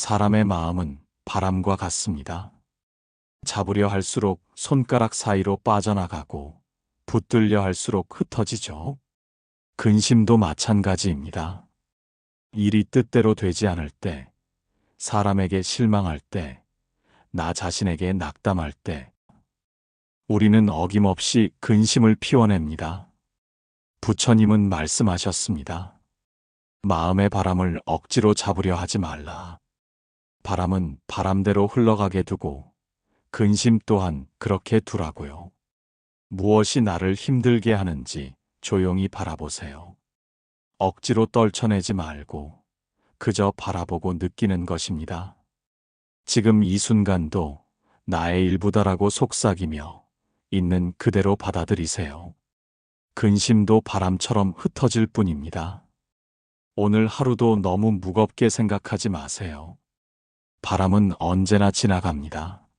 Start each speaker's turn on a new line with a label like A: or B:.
A: 사람의 마음은 바람과 같습니다. 잡으려 할수록 손가락 사이로 빠져나가고 붙들려 할수록 흩어지죠. 근심도 마찬가지입니다. 일이 뜻대로 되지 않을 때, 사람에게 실망할 때, 나 자신에게 낙담할 때, 우리는 어김없이 근심을 피워냅니다. 부처님은 말씀하셨습니다. 마음의 바람을 억지로 잡으려 하지 말라. 바람은 바람대로 흘러가게 두고 근심 또한 그렇게 두라고요. 무엇이 나를 힘들게 하는지 조용히 바라보세요. 억지로 떨쳐내지 말고 그저 바라보고 느끼는 것입니다. 지금 이 순간도 나의 일부다라고 속삭이며 있는 그대로 받아들이세요. 근심도 바람처럼 흩어질 뿐입니다. 오늘 하루도 너무 무겁게 생각하지 마세요. 바람은 언제나 지나갑니다.